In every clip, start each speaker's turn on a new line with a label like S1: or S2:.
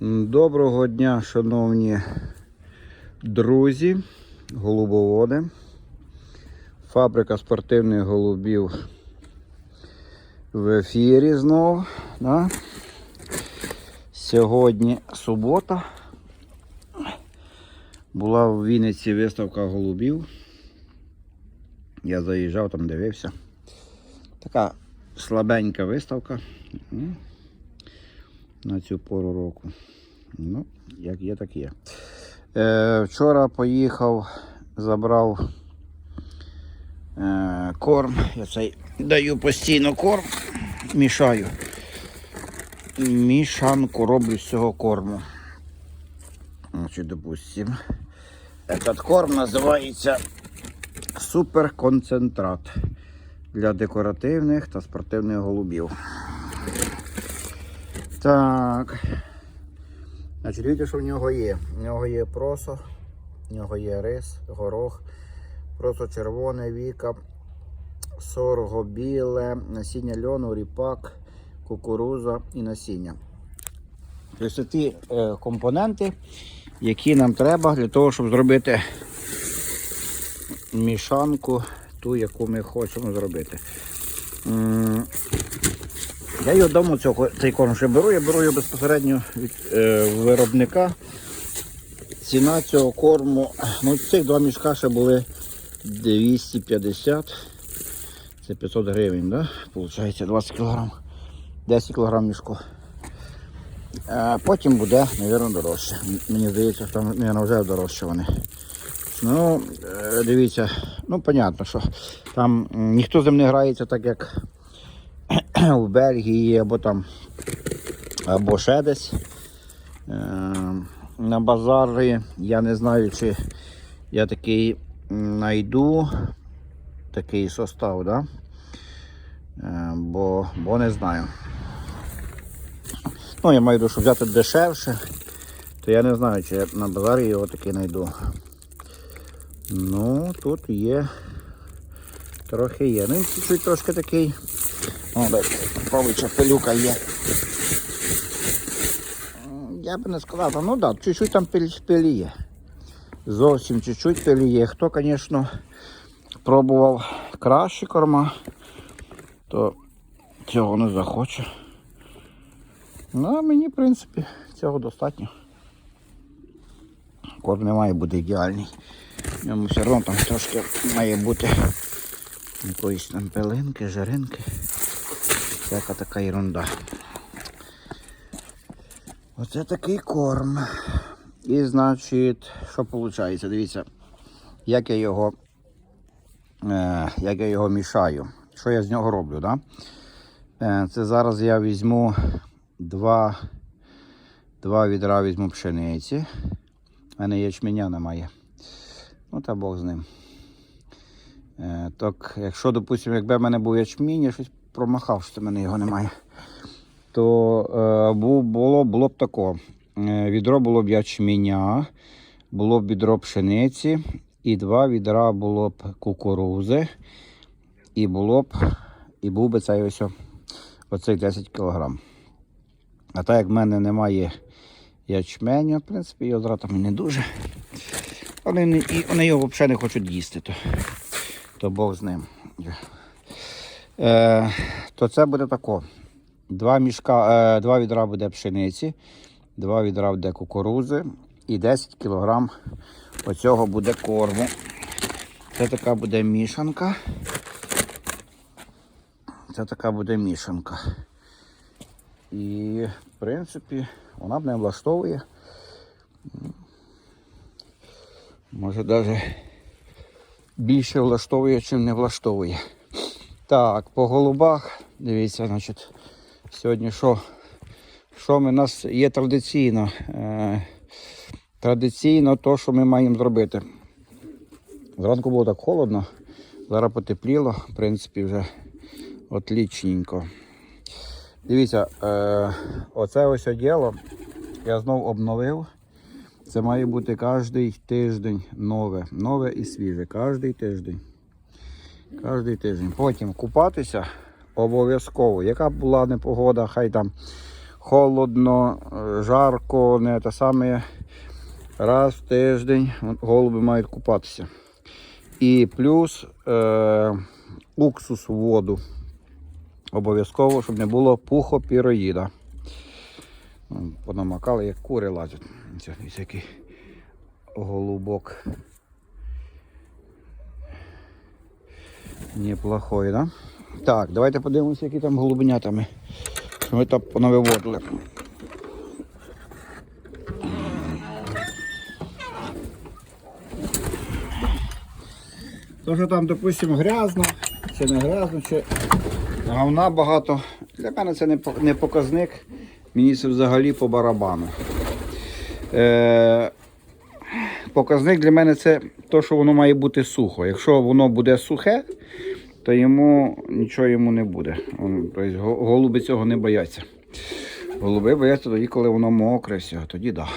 S1: Доброго дня, шановні друзі, голубоводи. Фабрика спортивних голубів в ефірі знов. Да? Сьогодні субота. Була в Вінниці виставка голубів. Я заїжджав, там дивився. Така слабенька виставка. На цю пору року. Ну, як є, так є. Е, вчора поїхав, забрав е, корм. Я цей даю постійно корм, мішаю. Мішанку роблю з цього корму. Значить, допустим. Этот корм називається суперконцентрат для декоративних та спортивних голубів. Так. Значить, дивіться, що в нього є. В нього є просо, в нього є рис, горох, просо червоне, віка, сорго біле, насіння льону, ріпак, кукуруза і насіння. Тобто ті е, компоненти, які нам треба для того, щоб зробити мішанку, ту, яку ми хочемо зробити. Я його вдома цього, цей корм ще беру, я беру його безпосередньо від е, виробника. Ціна цього корму, ну цих два мішка ще були 250. Це 500 гривень, да? Получається 20 кг. 10 кг мішку. А потім буде, мабуть, дорожче. Мені здається, там мабуть, вже дорожче вони. Ну, е, дивіться, ну, понятно, що там ніхто з ним не грається так, як в Бельгії або там або ще десь. Е, на базарі я не знаю, чи я такий знайду такий состав, да? Е, бо, бо не знаю. Ну, я маю щоб взяти дешевше, то я не знаю, чи я на базарі його таки знайду. Ну, тут є. Трохи є. Ну, чуть-чуть трошки такий. Павича пилюка є. Я би не сказав, ну так, да, чуть-чуть там пиль- пилі є. Зовсім чуть-чуть пилі. Хто, звісно, пробував кращі корма, то цього не захоче. Ну, а мені, в принципі, цього достатньо. Корм не має бути ідеальний. В ньому все одно там трошки має бути якоїсь там пилинки, жаринки. Всяка така ерунда. Оце такий корм. І значить, що виходить? Дивіться, як я його, е, як я його мішаю. Що я з нього роблю, да? Е, це зараз я візьму два, два відра візьму пшениці. У мене ячменя немає. Ну та Бог з ним. Е, так, якщо, допустимо, якби в мене був ячмінь, я щось промахав, що в мене його немає, то е, було, було б тако. Е, відро було б ячменя, було б відро пшениці, і два відра було б кукурузи, і було б, і був би цей ось о- оцей 10 кг. А так як в мене немає ячменю, в принципі, його зратами не дуже. Вони, вони його взагалі не хочуть їсти, то, то Бог з ним. Е, то це буде тако. Два, мішка, е, два відра буде пшениці, два відра буде кукурузи і 10 кг оцього буде корму. Це така буде мішанка. Це така буде мішанка. І, в принципі, вона мене влаштовує. Може навіть більше влаштовує, чим не влаштовує. Так, по голубах, дивіться, значить, сьогодні що? Що ми, у нас є традиційно? Е, традиційно то, що ми маємо зробити. Зранку було так холодно, зараз потепліло, в принципі, вже отлічненько. Дивіться, е, оце ось діло я знов обновив. Це має бути кожен тиждень нове, нове і свіже. Кожний тиждень. Кожний тиждень. Потім купатися обов'язково. Яка б була непогода, хай там холодно, жарко, не те саме. Раз в тиждень голуби мають купатися. І плюс е, уксус в воду. Обов'язково, щоб не було пухопіроїда. Понамакали, як кури лазять. Це який голубок. Неплохой, да? Так, давайте подивимося, які там голубенята ми. Там понавиводили. То, що там, допустимо, грязно, чи не грязно, чи говна багато. Для мене це не не показник. Мені це взагалі по барабану. Е, показник для мене це те, що воно має бути сухо. Якщо воно буде сухе, то йому нічого йому не буде. Тобто голуби цього не бояться. Голуби бояться тоді, коли воно мокре, все, тоді так. Да.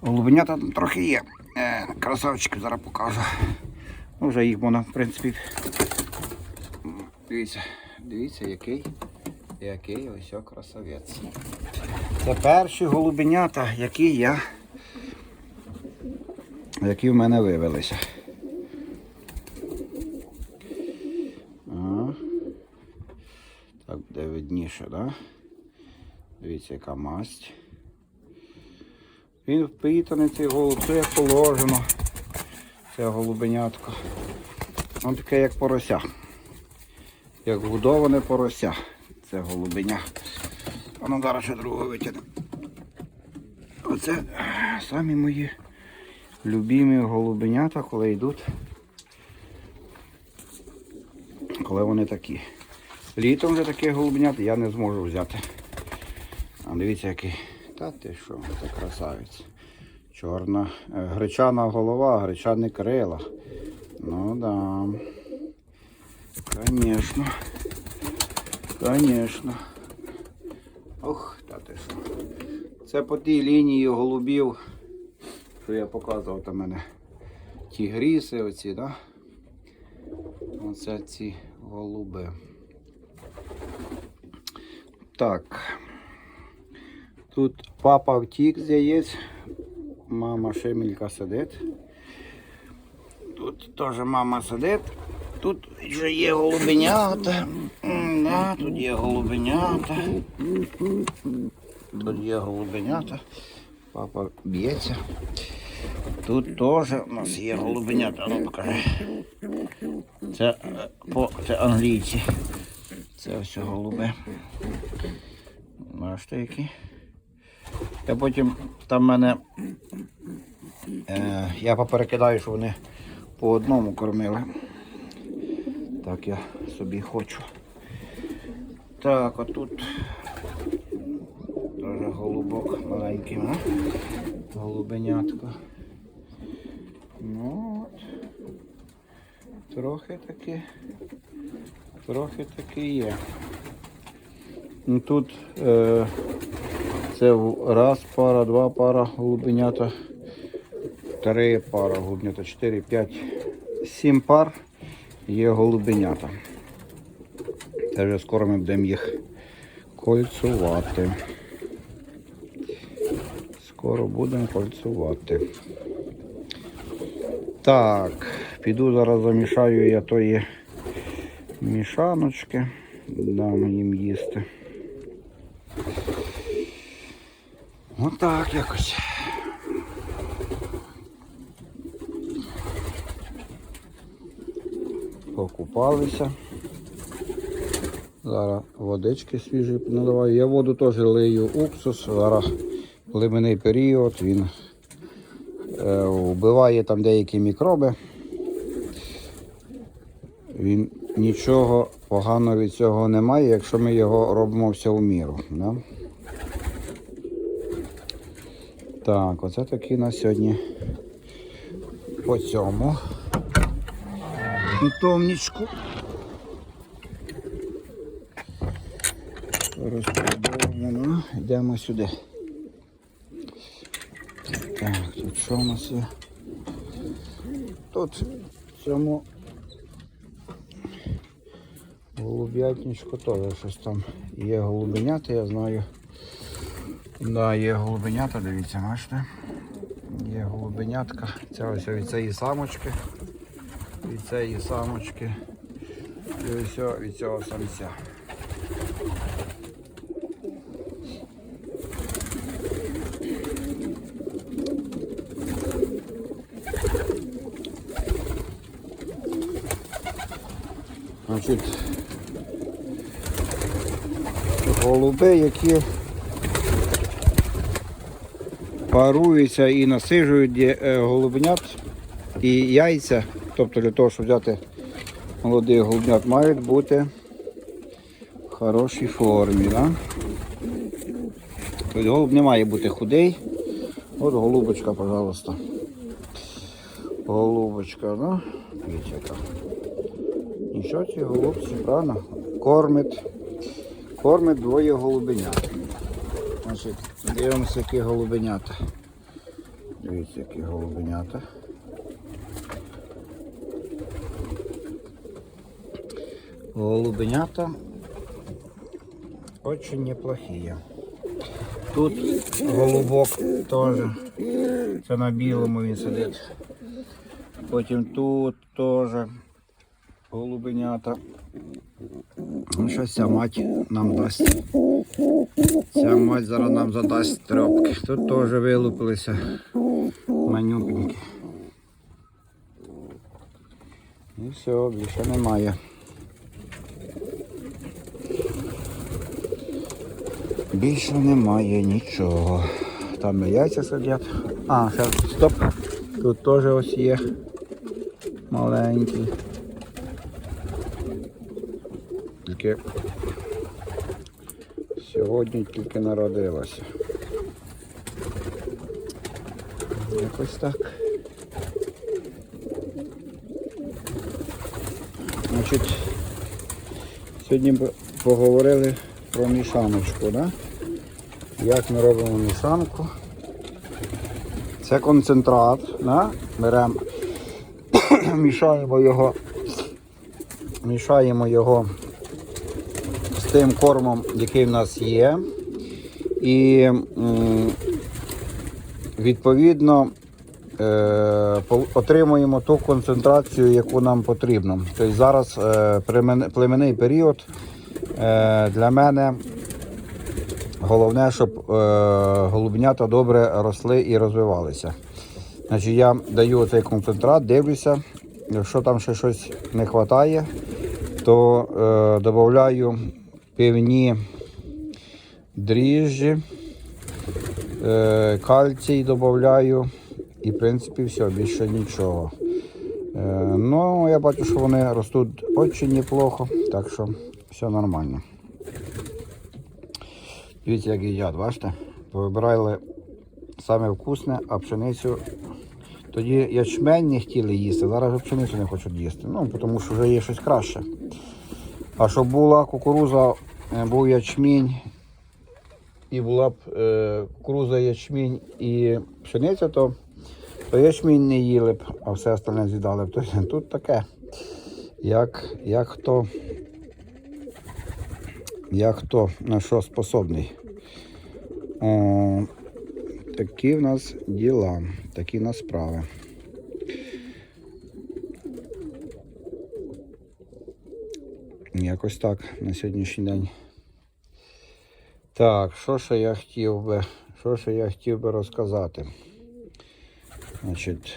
S1: Голубенята там трохи є. Е, красавчики зараз покажу. Ну, вже їх можна, в принципі. Дивіться, дивіться, який, який ось красавець. Це перші голубенята, які я. Які в мене вивелися. Так буде видніше, так? Да? Дивіться, яка масть. Він впитаний цей голуб, це як положено. Це голубенятко. Воно таке як порося. Як годоване порося. Це голубеня. Воно зараз ще другого витягне. Оце самі мої любимі голубенята, коли йдуть. Коли вони такі. Літом вже такі голубенята я не зможу взяти. А дивіться який. Та ти що, це красавець. Чорна, е, гречана голова, гречані крила. Ну да. Конечно. Конечно. Ох, та ти що. Це по тій лінії голубів, що я показував там мене. Ті гріси оці, да? Оце ці голуби. Так. Тут папа втік з яєць, мама шимелька сидить. Тут теж мама сидить. Тут вже є голубенята. Да, тут є голубенята. Тут є голубенята. Папа б'ється. Тут теж у нас є голубенята. Ну, покажи. Це, е, по, це англійці. Це ось голуби. Бачите які. Я потім там мене е, я поперекидаю, що вони по одному кормили. Так я собі хочу. Так, отут голубок маленький, а? голубенятко. Ну от. Трохи таки, трохи таки є. Ну, Тут е, це раз пара, два пара голубенята, три пара голубенята, чотири, п'ять, сім пар є голубенята. Це вже скоро ми будемо їх кольцувати. Скоро будемо кольцувати. Так, піду зараз замішаю я тої мішаночки, дам їм їсти. Отак якось. Покупалися. Зараз водички свіжі наливаю. Я воду теж лию уксус. Зараз племенний період, він е, вбиває там деякі мікроби. Він нічого поганого від цього немає, якщо ми його робимо все в міру. Да? Так, оце такий на сьогодні по цьому. Питомничку. Розподовано. Йдемо сюди. Так, тут що у нас є? Тут в цьому голуб'ятничку теж щось там є голубенята, я знаю. Да, є голубенята, дивіться, бачите? Є голубенятка. Це ось від цієї самочки. Від цієї самочки. І ось від цього самця. Значить, голуби, які паруються і насиджують є- е, і яйця, тобто для того, щоб взяти молодих голубнят, мають бути в хорошій формі. Да? Тобто голуб не має бути худий. От голубочка, пожалуйста. Голубочка, ну, дивіться яка. Нічого ці голубці, правильно? Кормить. Кормить двоє голубенят. Значить, дивимося, які голубенята. Дивіться, які голубенята. Голубенята очень неплохие. Тут голубок теж. Це на білому він сидить. Потім тут теж голубенята. Ну, Щось ця мать нам дасть. Ця мать зараз нам задасть трьопки. Тут теж вилупилися манюпенькі. І все, більше немає. Більше немає нічого. Там яйця сидять. А, ще стоп. Тут теж ось є маленький. Тільки сьогодні тільки народилася. Якось так. Значить, сьогодні поговорили про мішаночку, да? як ми робимо мішанку. Це концентрат, да? беремо, мішаємо його, мішаємо його тим кормом, який в нас є. І відповідно е, отримуємо ту концентрацію, яку нам потрібно. Тобто зараз е, племенний період е, для мене головне, щоб голубнята добре росли і розвивалися. Значить, я даю цей концентрат, дивлюся, якщо там ще щось не вистачає, то е, додаю пивні дріжджі, е, кальцій додаю і в принципі все, більше нічого. Е, ну, я бачу, що вони ростуть дуже неплохо, так що все нормально. Дивіться, як їдять, бачите? Повибирали саме вкусне, а пшеницю. Тоді ячмень не хотіли їсти, зараз пшеницю не хочуть їсти. Ну, тому що вже є щось краще. А щоб була кукуруза, був ячмінь, і була б е, кукуруза, ячмінь і пшениця, то, то ячмінь не їли б, а все остальне з'їдали б. Тобто тут таке, як, як хто як хто на що способний. О, такі в нас діла, такі в нас справи. Якось так на сьогоднішній день. Так, що ще я хотів би, що ще я хотів би розказати? Значить,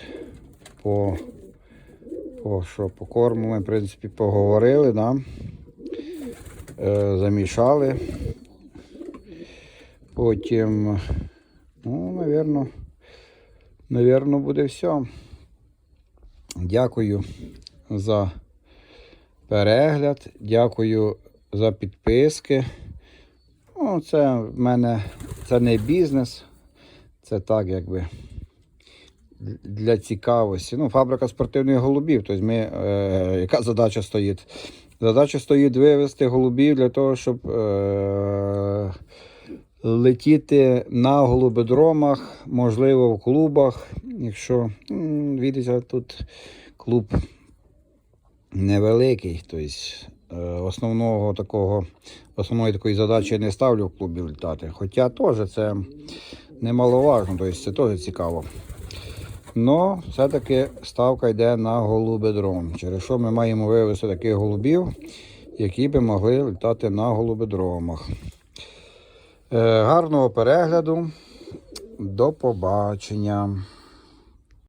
S1: по, по, що, по корму ми, в принципі, поговорили, да? е, замішали. Потім, ну, навірно, навірно, буде все. Дякую за перегляд, дякую за підписки. Ну, це в мене це не бізнес, це так, якби для цікавості. Ну, фабрика спортивних голубів. Тобто ми, е, яка задача стоїть? Задача стоїть вивести голубів для того, щоб е, летіти на голубодромах, можливо, в клубах. Якщо видите, тут клуб невеликий, тобто основного такого, основної такої задачі я не ставлю в клубі літати. Хоча теж це немаловажно, тобто це теж цікаво. Но все-таки ставка йде на голубедром, через що ми маємо вивести таких голубів, які би могли літати на голубедромах. Е, гарного перегляду. До побачення.